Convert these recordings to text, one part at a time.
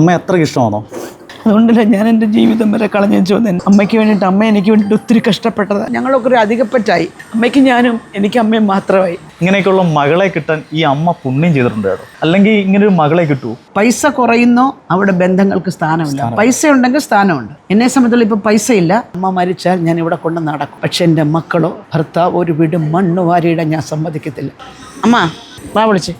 അമ്മ എത്ര ഇഷ്ടമാണോ? അതുകൊണ്ടല്ല ഞാൻ എന്റെ ജീവിതം വരെ കളഞ്ഞു ചോദിച്ചു അമ്മയ്ക്ക് വേണ്ടിയിട്ട് അമ്മ എനിക്ക് വേണ്ടിയിട്ട് ഒത്തിരി കഷ്ടപ്പെട്ടത്. ഞങ്ങളൊക്കെ ഒരു അധികപ്പറ്റായി. അമ്മയ്ക്ക് ഞാനും എനിക്ക് അമ്മയും മാത്രമായി. ഇങ്ങനെയൊക്കെയുള്ള മകളെ കിട്ടാൻ ഈ അമ്മ പുണ്യം ചെയ്തിട്ടുണ്ട് കേട്ടോ. അല്ലെങ്കിൽ ഇങ്ങനെ ഒരു മകളെ കിട്ടൂ പൈസ കുറയുന്നോ അവിടെ ബന്ധങ്ങൾക്ക് സ്ഥാനമില്ല. പൈസ ഉണ്ടെങ്കിൽ സ്ഥാനമുണ്ട്. എന്നെ സംബന്ധിച്ചുള്ള ഇപ്പോൾ പൈസ ഇല്ല അമ്മ മരിച്ചാൽ ഞാൻ ഇവിടെ കൊണ്ട് നടക്കും. പക്ഷെ എന്റെ മക്കളോ ഭർത്താവ് ഒരു വീട് മണ്ണ് വാരിയിടാൻ ഞാൻ സമ്മതിക്കത്തില്ല. അമ്മ വാ വിളിച്ച്.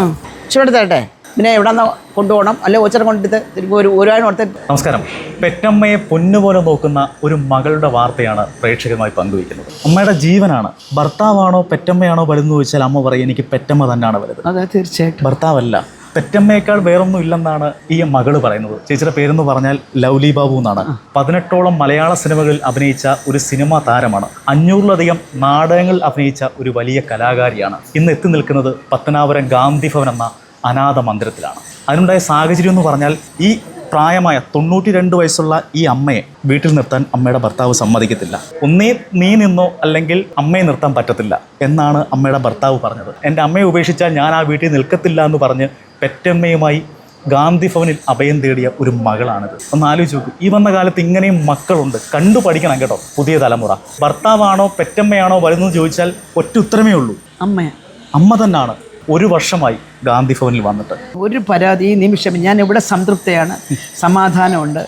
ആ ചൂട് തരട്ടെ പിന്നെ എവിടെ നിന്ന് കൊണ്ടുപോകണം? അല്ലെ ഓച്ചറ കൊണ്ടിട്ട് തിരുമ്പോ ഒരു ഒരാഴ്ച കൊടുത്ത് നമസ്കാരം. പെറ്റമ്മയെ പൊന്നുപോലെ നോക്കുന്ന ഒരു മകളുടെ വാർത്തയാണ് പ്രേക്ഷകരുമായി പങ്കുവയ്ക്കുന്നത്. അമ്മയുടെ ജീവനാണ്. ഭർത്താവാണോ പെറ്റമ്മയാണോ വലുതെന്ന് ചോദിച്ചാൽ അമ്മ പറയും എനിക്ക് പെറ്റമ്മ തന്നെയാണ് വലുത് അതെ തീർച്ചയായിട്ടും. ഭർത്താവല്ല. പെറ്റമ്മയേക്കാൾ വേറൊന്നും ഇല്ലെന്നാണ് ഈ മകൾ പറയുന്നത്. ചേച്ചിയുടെ പേരെന്ന് പറഞ്ഞാൽ ലൗലി ബാബു എന്നാണ്. പതിനെട്ടോളം മലയാള സിനിമകളിൽ അഭിനയിച്ച ഒരു സിനിമാ താരമാണ്. അഞ്ഞൂറിലധികം നാടകങ്ങളിൽ അഭിനയിച്ച ഒരു വലിയ കലാകാരിയാണ്. ഇന്ന് എത്തി നിൽക്കുന്നത് പത്തനാപുരം ഗാന്ധി ഭവൻ എന്ന അനാഥ മന്ദിരത്തിലാണ് അതിനുണ്ടായ സാഹചര്യം എന്ന് പറഞ്ഞാൽ ഈ പ്രായമായ തൊണ്ണൂറ്റി രണ്ട് വയസ്സുള്ള ഈ അമ്മയെ വീട്ടിൽ നിർത്താൻ അമ്മയുടെ ഭർത്താവ് സമ്മതിക്കത്തില്ല. ഒന്നേ നീ നിന്നോ അല്ലെങ്കിൽ അമ്മയെ നിർത്താൻ പറ്റത്തില്ല എന്നാണ് അമ്മയുടെ ഭർത്താവ് പറഞ്ഞത്. എന്റെ അമ്മയെ ഉപേക്ഷിച്ചാൽ ഞാൻ ആ വീട്ടിൽ നിൽക്കത്തില്ല എന്ന് പറഞ്ഞ് പെറ്റമ്മയുമായി ഗാന്ധി ഭവനിൽ അഭയം തേടിയ ഒരു മകളാണിത്. ഒന്ന് ആലോചിച്ച് നോക്കൂ. ഈ വന്ന കാലത്ത് ഇങ്ങനെയും മക്കളുണ്ട്. കണ്ടു പഠിക്കണം കേട്ടോ പുതിയ തലമുറ. ഭർത്താവാണോ പെറ്റമ്മയാണോ വരുന്നത് ചോദിച്ചാൽ ഒറ്റ ഉത്തരമേ ഉള്ളൂ. അമ്മ അമ്മ തന്നെയാണ് ഒരു വർഷമായി ഗാന്ധി ഭവനിൽ വന്നിട്ട്. ഒരു പരാതി ഈ നിമിഷം ഞാൻ ഇവിടെ സംതൃപ്തയാണ്. സമാധാനമുണ്ട്.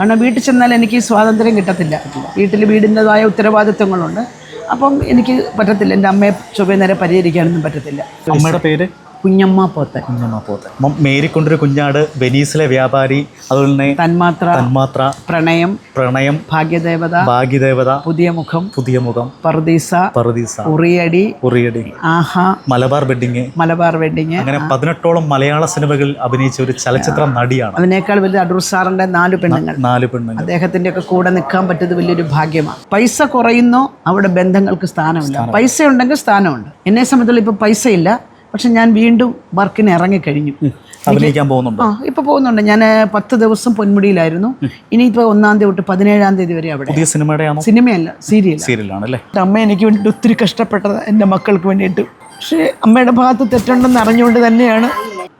കാരണം വീട്ടിൽ ചെന്നാൽ എനിക്ക് സ്വാതന്ത്ര്യം കിട്ടത്തില്ല. വീട്ടിൽ വീടിന്റെതായ ഉത്തരവാദിത്വങ്ങളുണ്ട്. അപ്പം എനിക്ക് പറ്റത്തില്ല. എന്റെ അമ്മയെ ചൊവ്വേ നേരെ പരിഹരിക്കാനൊന്നും പറ്റത്തില്ല. അമ്മയുടെ പേര്? കുഞ്ഞമ്മ പോത്തൻ. കുഞ്ഞമ്മ പോത്തെ അപ്പം മേരിക്കൊണ്ടൊരു കുഞ്ഞാട് വെനീസിലെ വ്യാപാരി അതുപോലെ തന്നെ തന്മാത്ര തന്മാത്ര പ്രണയം പ്രണയം ഭാഗ്യദേവത ഭാഗ്യദേവത പുതിയ മുഖം പുതിയ മുഖം പർദീസ പർദീസ ഉറിയടി ഉറിയടി ആഹ മലബാർ വെഡിങ് മലബാർ വെഡിങ് അങ്ങനെ പതിനെട്ടോളം മലയാള സിനിമകളിൽ അഭിനയിച്ച ഒരു ചലച്ചിത്ര നടിയാണ്. അതിനേക്കാൾ വലിയ അടൂർ സാറിന്റെ നാല് പെണ്ണുങ്ങൾ. നാല് പെണ്ണുങ്ങൾ. അദ്ദേഹത്തിന്റെ ഒക്കെ കൂടെ നിൽക്കാൻ പറ്റിയത് വലിയൊരു ഭാഗ്യമാണ്. പൈസ കുറയുന്നോ അവിടെ ബന്ധങ്ങൾക്ക് സ്ഥാനമില്ല. പൈസ ഉണ്ടെങ്കിൽ സ്ഥാനമുണ്ട്. എന്നെ സംബന്ധിച്ചുള്ള ഇപ്പൊ പൈസ ഇല്ല പക്ഷെ ഞാൻ വീണ്ടും വർക്കിന് ഇറങ്ങിക്കഴിഞ്ഞു. അഭിനയിക്കാൻ പോകുന്നുണ്ട്? ആ ഇപ്പോൾ പോകുന്നുണ്ട്. ഞാൻ പത്ത് ദിവസം പൊന്മുടിയിലായിരുന്നു. ഇനിയിപ്പോൾ ഒന്നാം തീയതി തൊട്ട് പതിനേഴാം തീയതി വരെ അവിടെ. പുതിയ സിനിമയല്ല സീരിയൽ സീരിയലാണ് അല്ലേ? അമ്മ എനിക്ക് വേണ്ടി ഒത്തിരി കഷ്ടപ്പെട്ടത് എന്റെ മക്കൾക്ക് വേണ്ടിയിട്ട്. പക്ഷേ അമ്മയുടെ ഭാഗത്ത് തെറ്റുണ്ടെന്ന് അറിഞ്ഞുകൊണ്ട് തന്നെയാണ്.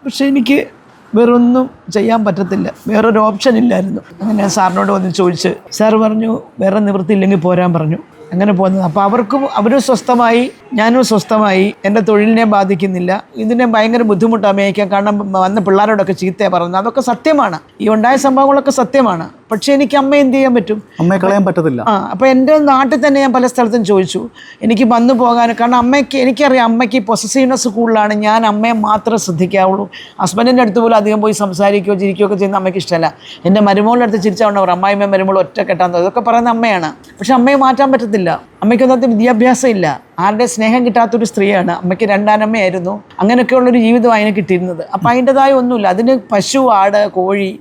പക്ഷേ എനിക്ക് വേറൊന്നും ചെയ്യാൻ പറ്റത്തില്ല. വേറൊരു ഓപ്ഷൻ ഇല്ലായിരുന്നു. അങ്ങനെ സാറിനോട് വന്ന് ചോദിച്ച് സാർ പറഞ്ഞു വേറെ നിവൃത്തിയില്ലെങ്കിൽ പോരാൻ പറഞ്ഞു. അങ്ങനെ പോകുന്നത് അപ്പോൾ അവർക്കും അവരും സ്വസ്ഥമായി ഞാനും സ്വസ്ഥമായി. എന്റെ തൊഴിലിനെ ബാധിക്കുന്നില്ല. ഇതിനെ ഭയങ്കര ബുദ്ധിമുട്ട് അമേരിക്കാൻ കാരണം വന്ന പിള്ളേരോടൊക്കെ ചീത്തയാണ് പറഞ്ഞു അതൊക്കെ സത്യമാണ്. ഈ ഉണ്ടായ സംഭവങ്ങളൊക്കെ സത്യമാണ്. പക്ഷേ എനിക്ക് അമ്മ എന്ത് ചെയ്യാൻ പറ്റും? അമ്മയെ കളയാൻ പറ്റത്തില്ല. ആ അപ്പോൾ എന്റെ നാട്ടിൽ തന്നെ ഞാൻ പല സ്ഥലത്തും ചോദിച്ചു. എനിക്ക് വന്നു പോകാൻ കാരണം അമ്മയ്ക്ക് എനിക്കറിയാം അമ്മയ്ക്ക് പൊസസീവ്നെസ് കൂടുതലാണ് ഞാൻ അമ്മയെ മാത്രമേ ശ്രദ്ധിക്കാവുള്ളൂ. ഹസ്ബൻഡിന്റെ അടുത്ത് പോലും അധികം പോയി സംസാരിക്കുകയോ ചിരിക്കുകയോ ഒക്കെ ചെയ്യുന്ന അമ്മയ്ക്ക് ഇഷ്ടമല്ല. എന്റെ മരുമോളുടെ അടുത്ത് ചിരിച്ചാൽ അവർ അമ്മായിമ്മ മരുമോൾ ഒറ്റ കെട്ടാൻ അതൊക്കെ പറയുന്ന അമ്മയാണ്. പക്ഷെ അമ്മയെ മാറ്റാൻ പറ്റത്തില്ല. അമ്മയ്ക്ക് ഒന്നത്തെ വിദ്യാഭ്യാസം ഇല്ല ആരുടെ സ്നേഹം കിട്ടാത്തൊരു സ്ത്രീയാണ്. അമ്മയ്ക്ക് രണ്ടാനമ്മയായിരുന്നു. അങ്ങനെയൊക്കെയുള്ളൊരു ജീവിതമാണ് അതിന് കിട്ടിയിരുന്നത്. അപ്പം അതിന്റെതായ ഒന്നുമില്ല. അതിന് പശു ആട് കോഴി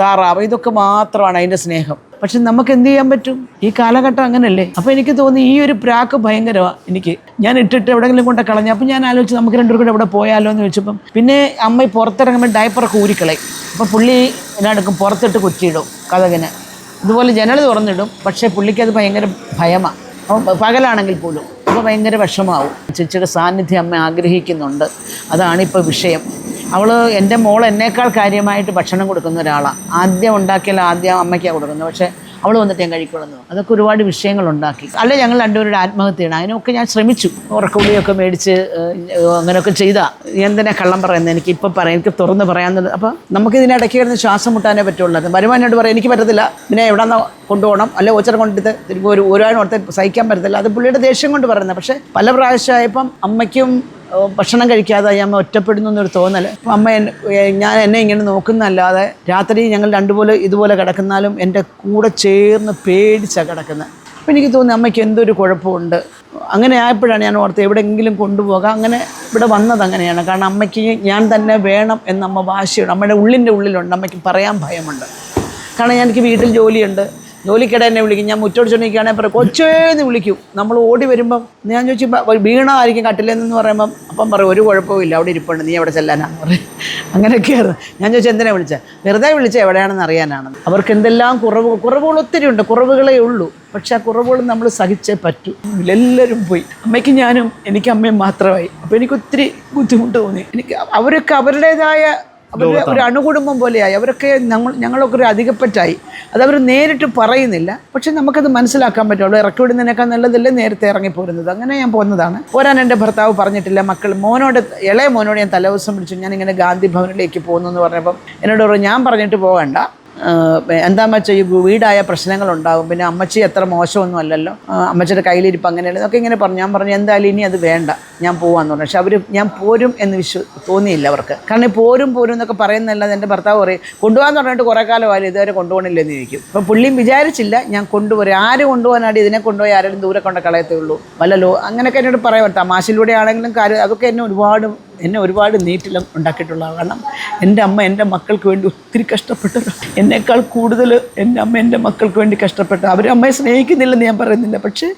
താറാവ് ഇതൊക്കെ മാത്രമാണ് അതിന്റെ സ്നേഹം. പക്ഷെ നമുക്ക് എന്ത് ചെയ്യാൻ പറ്റും? ഈ കാലഘട്ടം അങ്ങനല്ലേ? അപ്പോൾ എനിക്ക് തോന്നി ഈ ഒരു പ്രാക്ക് ഭയങ്കരമാണ് എനിക്ക്. ഞാൻ ഇട്ടിട്ട് എവിടെയെങ്കിലും കൊണ്ട് കളഞ്ഞു അപ്പോൾ ഞാൻ ആലോചിച്ച് നമുക്ക് രണ്ടുപേരും കൂടെ എവിടെ പോയാലോ എന്ന് ചോദിച്ചപ്പം പിന്നെ അമ്മ പുറത്തിറങ്ങുമ്പോൾ ഡയപ്പറൊക്കെ ഊരിക്കളയും. അപ്പോൾ പുള്ളി എന്നാടുക്കും പുറത്തിട്ട് കുറ്റിയിടും കഥകിന്. ഇതുപോലെ ജനൽ തുറന്നിടും. പക്ഷേ പുള്ളിക്ക് അത് ഭയങ്കര ഭയമാണ് പകലാണെങ്കിൽ പോലും. അപ്പോൾ ഭയങ്കര വിഷമാവും. ചേച്ചിയുടെ സാന്നിധ്യം അമ്മ ആഗ്രഹിക്കുന്നുണ്ട്. അതാണിപ്പോൾ വിഷയം. അവൾ എന്റെ മോൾ എന്നേക്കാൾ കാര്യമായിട്ട് ഭക്ഷണം കൊടുക്കുന്ന ഒരാളാണ് ആദ്യം ഉണ്ടാക്കിയാൽ ആദ്യം അമ്മയ്ക്കാണ് കൊടുക്കുന്നത്. പക്ഷേ അവൾ വന്നിട്ട് ഞാൻ കഴിക്കുള്ളൂ അതൊക്കെ ഒരുപാട് വിഷയങ്ങൾ ഉണ്ടാക്കി അല്ല ഞങ്ങൾ രണ്ടുപേരുടെ ആത്മഹത്യയാണ്. അതിനൊക്കെ ഞാൻ ശ്രമിച്ചു. ഉറക്കുള്ളിയൊക്കെ മേടിച്ച് അങ്ങനെയൊക്കെ ചെയ്താ. എന്തിനാ കള്ളം പറയുന്നത് എനിക്ക് ഇപ്പം പറയാം. എനിക്ക് തുറന്ന് പറയാമെന്നുള്ളത് അപ്പം നമുക്ക് ഇതിനിടയ്ക്ക് കിടന്ന് ശ്വാസം മുട്ടാനേ പറ്റുള്ളൂ. വരുമാനോട് പറയാം എനിക്ക് പറ്റത്തില്ല. പിന്നെ എവിടെ നിന്ന് കൊണ്ടുപോകണം? അല്ലെ ഓച്ചറ കൊണ്ടിട്ട് ഒരു ഒരാഴ്ച ഓർത്ത് സഹിക്കാൻ പറ്റത്തില്ല. അത് പുള്ളിയുടെ ദേഷ്യം കൊണ്ട് പറയുന്നത്. പക്ഷേ പല പ്രാവശ്യമായപ്പം അമ്മയ്ക്കും ഭക്ഷണം കഴിക്കാതെ ഞാൻ ഒറ്റപ്പെടുന്നു എന്നൊരു തോന്നൽ. അമ്മ ഞാൻ എന്നെ ഇങ്ങനെ നോക്കുന്നല്ലാതെ രാത്രി ഞങ്ങൾ രണ്ടുപോലെ ഇതുപോലെ കിടക്കുന്നാലും എന്റെ കൂടെ ചേർന്ന് പേടിച്ചാണ് കിടക്കുന്നത് അപ്പം എനിക്ക് തോന്നി അമ്മയ്ക്ക് എന്തൊരു കുഴപ്പമുണ്ട്. അങ്ങനെ ആയപ്പോഴാണ് ഞാൻ ഓർത്ത് എവിടെയെങ്കിലും കൊണ്ടുപോകാം. അങ്ങനെ ഇവിടെ വന്നത് അങ്ങനെയാണ്. കാരണം അമ്മയ്ക്ക് ഞാൻ തന്നെ വേണം എന്ന് അമ്മ വാശിയുണ്ട്. അമ്മയുടെ ഉള്ളിന്റെ ഉള്ളിലുണ്ട്. അമ്മയ്ക്ക് പറയാൻ ഭയമുണ്ട്. കാരണം എനിക്ക് വീട്ടിൽ ജോലിയുണ്ട്. ജോലിക്കിടെ എന്നെ വിളിക്കും. ഞാൻ മുറ്റോടിച്ചോണ്ടിരിക്കുകയാണെങ്കിൽ പറയും കൊച്ചേന്ന് വിളിക്കും. നമ്മൾ ഓടി വരുമ്പം ഞാൻ ചോദിച്ചു വീണായിരിക്കും കട്ടിലെന്ന് പറയുമ്പം അപ്പം പറയും ഒരു കുഴപ്പവും ഇല്ല അവിടെ ഇരിപ്പുണ്ട് നീ എവിടെ ചെല്ലാനാന്ന് പറയും. അങ്ങനെയൊക്കെയാണ്. ഞാൻ ചോദിച്ചാൽ എന്തിനാ വിളിച്ചത് വെറുതെ വിളിച്ചത് എവിടെയാണെന്ന് അറിയാനാണ്. അവർക്ക് എന്തെല്ലാം കുറവ് കുറവുകൾ ഒത്തിരി ഉണ്ട് കുറവുകളേ ഉള്ളൂ. പക്ഷെ ആ കുറവുകൾ നമ്മൾ സഹിച്ചേ പറ്റൂ. എല്ലാവരും പോയി. അമ്മയ്ക്ക് ഞാനും എനിക്ക് അമ്മയും മാത്രമായി. അപ്പോൾ എനിക്ക് ഒത്തിരി ബുദ്ധിമുട്ട് തോന്നി. എനിക്ക് അവരൊക്കെ അവരുടേതായ അവർ ഒരു അണുകുടുംബം പോലെയായി. അവരൊക്കെ ഞങ്ങൾ ഞങ്ങളൊക്കെ ഒരു അധികപ്പറ്റായി. അതവർ നേരിട്ട് പറയുന്നില്ല. പക്ഷെ നമുക്കത് മനസ്സിലാക്കാൻ പറ്റുള്ളൂ ഇറക്കിവിടുന്നതിനേക്കാൾ ഇറക്കി വിടുന്നതിനേക്കാൾ നല്ലതല്ലേ നേരത്തെ ഇറങ്ങിപ്പോരുന്നത്. അങ്ങനെ ഞാൻ പോകുന്നതാണ് പോരാൻ എന്റെ ഭർത്താവ് പറഞ്ഞിട്ടില്ല. മക്കൾ മോനോട് ഇളയ മോനോട് ഞാൻ തലേദിവസം വിളിച്ചു. ഞാൻ ഇങ്ങനെ ഗാന്ധി ഭവനിലേക്ക് പോകുന്നു എന്ന് പറഞ്ഞപ്പം എന്നോട് പറഞ്ഞു ഞാൻ പറഞ്ഞിട്ട് പോകണ്ട. ആഹ് അമ്മച്ച ഈ വീടായ പ്രശ്നങ്ങളുണ്ടാകും പിന്നെ അമ്മച്ചി അത്ര മോശമൊന്നും അല്ലല്ലോ. അമ്മച്ചിയുടെ കയ്യിലിരിപ്പ് അങ്ങനെയല്ല. എന്നൊക്കെ ഇങ്ങനെ പറഞ്ഞു. ഞാൻ പറഞ്ഞു എന്തായാലും ഇനി അത് വേണ്ട. ഞാൻ പോവാന്ന് പറഞ്ഞു. പക്ഷെ അവർ ഞാൻ പോരും എന്ന് വിശ്വ തോന്നിയില്ല അവർക്ക്. കാരണം പോരും പോരും എന്നൊക്കെ പറയുന്നതല്ലാതെ എന്റെ ഭർത്താവ് പറയും കൊണ്ടുപോകാന്ന് പറഞ്ഞിട്ട് കുറേ കാലമായാലും ഇതുവരെ കൊണ്ടുപോകണില്ലെന്ന് ചോദിക്കും. അപ്പം പുള്ളിയും വിചാരിച്ചില്ല ഞാൻ കൊണ്ടുപോരും ആര് കൊണ്ടുപോകാനാണ് ഇതിനെ കൊണ്ടുപോയി ആരെങ്കിലും ദൂരെ കൊണ്ട് കളയത്തേ ഉള്ളൂ. വല്ലല്ലോ അങ്ങനെയൊക്കെ എന്നോട് പറയാൻ തമാശയിലൂടെ ആണെങ്കിലും കാര്യം അതൊക്കെ എന്നെ ഒരുപാട് എന്നെ ഒരുപാട് നീറ്റിലും ഉണ്ടാക്കിയിട്ടുള്ള കാരണം എന്റെ അമ്മ എന്റെ മക്കൾക്ക് വേണ്ടി ഒത്തിരി കഷ്ടപ്പെട്ടു. എന്നേക്കാൾ കൂടുതൽ എന്റെ അമ്മ എന്റെ മക്കൾക്ക് വേണ്ടി കഷ്ടപ്പെട്ടു. അവർ അമ്മയെ സ്നേഹിക്കുന്നില്ലെന്ന് ഞാൻ പറയുന്നില്ല. പക്ഷേ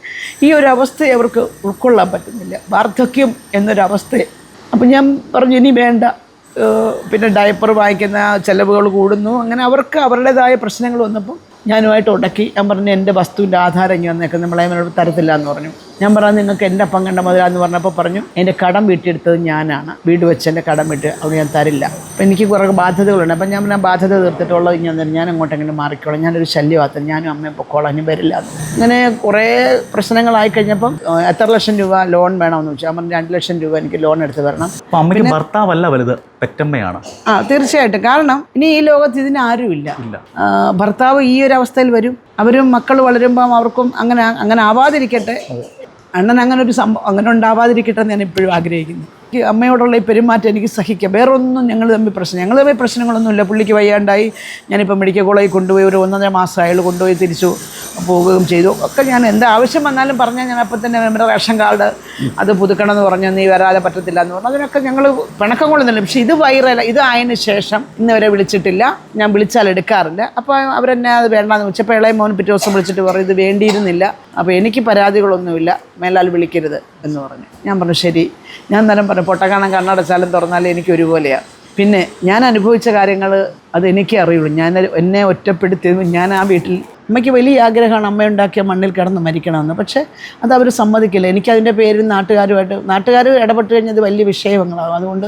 ഈ ഒരു അവസ്ഥയെ അവർക്ക് ഉൾക്കൊള്ളാൻ പറ്റുന്നില്ല. വാർദ്ധക്യം എന്നൊരവസ്ഥയെ അപ്പം ഞാൻ പറഞ്ഞു ഇനി വേണ്ട. പിന്നെ ഡയപ്പർ വാങ്ങിക്കുന്ന ചിലവുകൾ കൂടുന്നു. അങ്ങനെ അവർക്ക് അവരുടേതായ പ്രശ്നങ്ങൾ വന്നപ്പോൾ ഞാനുമായിട്ട് ഉടക്കി. ഞാൻ പറഞ്ഞു എന്റെ വസ്തുവിന്റെ ആധാരം ഇങ്ങനെ വന്നേക്കും നമ്മളെ തരത്തില്ല എന്ന് പറഞ്ഞു. ഞാൻ പറഞ്ഞു നിങ്ങൾക്ക് എന്റെ അപ്പം കണ്ട മുതല മുതലാന്ന് പറഞ്ഞപ്പോൾ പറഞ്ഞു എന്റെ കടം വീട്ടിയെടുത്തത് ഞാനാണ്. വീട് വെച്ച് എന്റെ കടം വിട്ട് അത് ഞാൻ തരില്ല. അപ്പം എനിക്ക് കുറേ ബാധ്യതകളുണ്ട്. അപ്പം ഞാൻ ഞാൻ ബാധ്യത തീർത്തിട്ടുള്ളത് ഞാൻ തരും ഞാൻ അങ്ങോട്ടെങ്കിലും മാറിക്കോളാം? ഞാനൊരു ശല്യമാത്ത ഞാനും അമ്മയും പൊക്കോളാം ഞാൻ വരില്ല. അങ്ങനെ കുറേ പ്രശ്നങ്ങളായി കഴിഞ്ഞപ്പം എത്ര ലക്ഷം രൂപ ലോൺ വേണമെന്ന് വെച്ചാൽ പറഞ്ഞു രണ്ട് ലക്ഷം രൂപ എനിക്ക് ലോൺ എടുത്ത് തരണം. അമ്മയ്ക്ക് ഭർത്താവല്ല വലുത് പെറ്റമ്മയാണ്. ആ തീർച്ചയായിട്ടും. കാരണം ഇനി ഈ ലോകത്ത് ഇതിന് ആരുമില്ല. ഭർത്താവ് ഈ ഒരു അവസ്ഥയിൽ വരും. അവരും മക്കൾ വളരുമ്പം അവർക്കും അങ്ങനെ അങ്ങനെ ആവാതിരിക്കട്ടെ. അണ്ണൻ അങ്ങനെ ഒരു സംഭവം അങ്ങനെ ഉണ്ടാവാതിരിക്കട്ടെ എന്ന് ഞാൻ ഇപ്പോഴും ആഗ്രഹിക്കുന്നു. എനിക്ക് അമ്മയോടുള്ള ഈ പെരുമാറ്റം എനിക്ക് സഹിക്കാം. വേറെ ഒന്നും ഞങ്ങൾ തമ്മിൽ പ്രശ്നം ഞങ്ങൾ തമ്മിൽ പ്രശ്നങ്ങളൊന്നുമില്ല. പുള്ളിക്ക് വയ്യാണ്ടായി. ഞാനിപ്പോൾ മെഡിക്കൽ കോളേജിൽ കൊണ്ടുപോയി ഒരു ഒന്നര മാസം അയാൾ കൊണ്ടുപോയി തിരിച്ചു പോവുകയും ചെയ്തു. ഒക്കെ ഞാൻ എന്ത് ആവശ്യം വന്നാലും പറഞ്ഞാൽ ഞാൻ അപ്പം തന്നെ നമ്മുടെ റേഷൻ കാർഡ് അത് പുതുക്കണമെന്ന് പറഞ്ഞു നീ വരാതെ പറ്റത്തില്ല എന്ന് പറഞ്ഞു അതിനൊക്കെ ഞങ്ങൾ പിണക്കം കൊള്ളുന്നില്ല. പക്ഷേ ഇത് വൈറല ഇത് ആയതിനു ശേഷം ഇന്നവരെ വിളിച്ചിട്ടില്ല. ഞാൻ വിളിച്ചാൽ എടുക്കാറില്ല. അപ്പോൾ അവരെന്നെ അത് വേണ്ടാന്ന് വെച്ചപ്പോൾ ഇളയ മോൻ പിറ്റേ ദിവസം വിളിച്ചിട്ട് പറയും ഇത് വേണ്ടിയിരുന്നില്ല. അപ്പോൾ എനിക്ക് പരാതികളൊന്നുമില്ല. മേലാൽ വിളിക്കരുത് എന്ന് പറഞ്ഞു. ഞാൻ പറഞ്ഞു ശരി. ഞാൻ നേരം പറഞ്ഞു പൊട്ടക്കാണൻ കണ്ണടച്ചാലും തുറന്നാലും എനിക്ക് ഒരുപോലെയാണ് പിന്നെ ഞാൻ അനുഭവിച്ച കാര്യങ്ങൾ അത് എനിക്കേ അറിയുള്ളൂ. ഞാൻ എന്നെ ഒറ്റപ്പെടുത്തി ഞാൻ ആ വീട്ടിൽ അമ്മയ്ക്ക് വലിയ ആഗ്രഹമാണ് അമ്മ ഉണ്ടാക്കിയ മണ്ണിൽ കിടന്ന് മരിക്കണമെന്ന്. പക്ഷേ അത് അവർ സമ്മതിക്കില്ല. എനിക്കതിന്റെ പേരിൽ നാട്ടുകാരുമായിട്ട് നാട്ടുകാർ ഇടപെട്ട് കഴിഞ്ഞാൽ അത് വലിയ വിഷയങ്ങളാകും അതുകൊണ്ട്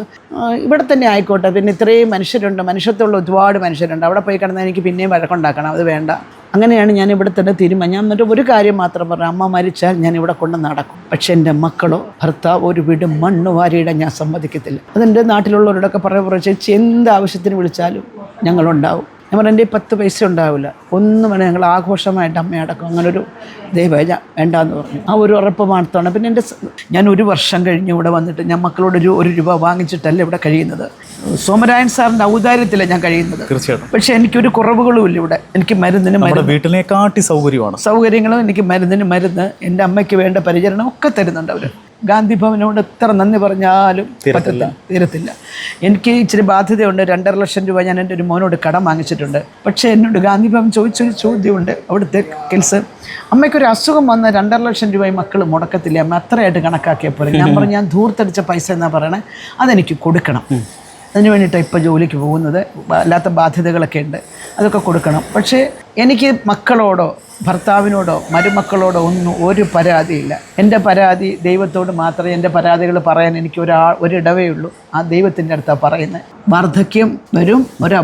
ഇവിടെ തന്നെ ആയിക്കോട്ടെ. പിന്നെ ഇത്രയും മനുഷ്യരുണ്ട്. മനുഷ്യത്തുള്ള ഒരുപാട് മനുഷ്യരുണ്ട്. അവിടെ പോയി കിടന്നാൽ എനിക്ക് പിന്നെയും വഴക്കുണ്ടാക്കണം. അത് വേണ്ട. അങ്ങനെയാണ് ഞാൻ ഇവിടെ തന്നെ തീരുമാനം. ഞാൻ എന്നിട്ട് ഒരു കാര്യം മാത്രം പറഞ്ഞു. അമ്മ മരിച്ചാൽ ഞാൻ ഇവിടെ കൊണ്ട് നടക്കും. പക്ഷേ എന്റെ മക്കളോ ഭർത്താവ് ഒരു വീട് മണ്ണ് വാരിയിടാൻ ഞാൻ സമ്മതിക്കത്തില്ല. അതെന്റെ നാട്ടിലുള്ളവരോടൊക്കെ പറയാൻ പറഞ്ഞു ചേച്ചി എന്ത് ആവശ്യത്തിന് വിളിച്ചാലും ഞങ്ങളുണ്ടാവും. ഞാൻ പറഞ്ഞു എന്റെ പത്ത് പൈസ ഉണ്ടാവില്ല. ഒന്നും വേണം ഞങ്ങൾ ആഘോഷമായിട്ട് അമ്മയടക്കം അങ്ങനൊരു ദൈവം വേണ്ടാന്ന് പറഞ്ഞു. ആ ഒരു ഉറപ്പ് മാത്രമാണ്. പിന്നെ എന്റെ ഞാൻ ഒരു വർഷം കഴിഞ്ഞ് ഇവിടെ വന്നിട്ട് ഞാൻ മക്കളോട് ഒരു ഒരു രൂപ വാങ്ങിച്ചിട്ടല്ല ഇവിടെ കഴിയുന്നത്. സോമരായൻ സാറിന്റെ ഔദാര്യത്തിലാണ് ഞാൻ കഴിയുന്നത്. തീർച്ചയായിട്ടും. പക്ഷേ എനിക്കൊരു കുറവുകളും ഇല്ല ഇവിടെ. എനിക്ക് മരുന്നിന് വീട്ടിനെക്കാട്ടി സൗകര്യമാണ്. സൗകര്യങ്ങളും എനിക്ക് മരുന്നിന് മരുന്ന് എന്റെ അമ്മയ്ക്ക് വേണ്ട പരിചരണം ഒക്കെ തരുന്നുണ്ട് അവർ ഗാന്ധി ഭവനോട് എത്ര നന്ദി പറഞ്ഞാലും പറ്റത്തില്ല. തീരത്തില്ല. എനിക്ക് ഇച്ചിരി ബാധ്യതയുണ്ട്. രണ്ടര ലക്ഷം രൂപ ഞാൻ എന്റെ ഒരു മോനോട് കടം വാങ്ങിച്ചിട്ടുണ്ട്. പക്ഷേ എന്നോട് ഗാന്ധി ഭവൻ ചോദിച്ചൊരു ചോദ്യമുണ്ട്. അവിടുത്തെ കെൽസ് അമ്മയ്ക്കൊരു അസുഖം വന്ന രണ്ടര ലക്ഷം രൂപ മക്കൾ മുടക്കത്തില്ല? അമ്മ അത്രയായിട്ട് കണക്കാക്കിയപ്പോൾ ഞാൻ പറഞ്ഞു ഞാൻ ധൂർത്തടിച്ച പൈസ എന്നാ പറയണേ? അതെനിക്ക് കൊടുക്കണം. അതിന് വേണ്ടിയിട്ടാണ് ഇപ്പോൾ ജോലിക്ക് പോകുന്നത്. അല്ലാത്ത ബാധ്യതകളൊക്കെ ഉണ്ട്. അതൊക്കെ കൊടുക്കണം. പക്ഷേ എനിക്ക് മക്കളോടോ ഭർത്താവിനോടോ മരുമക്കളോടോ ഒന്നും ഒരു പരാതിയില്ല. എന്റെ പരാതി ദൈവത്തോട് മാത്രമേ എന്റെ പരാതികൾ പറയാൻ എനിക്ക് ഒരാ ഒരിടവേ ഉള്ളൂ. ആ ദൈവത്തിന്റെ അടുത്താണ് പറയുന്നത്. വാർദ്ധക്യം വരും ഒരു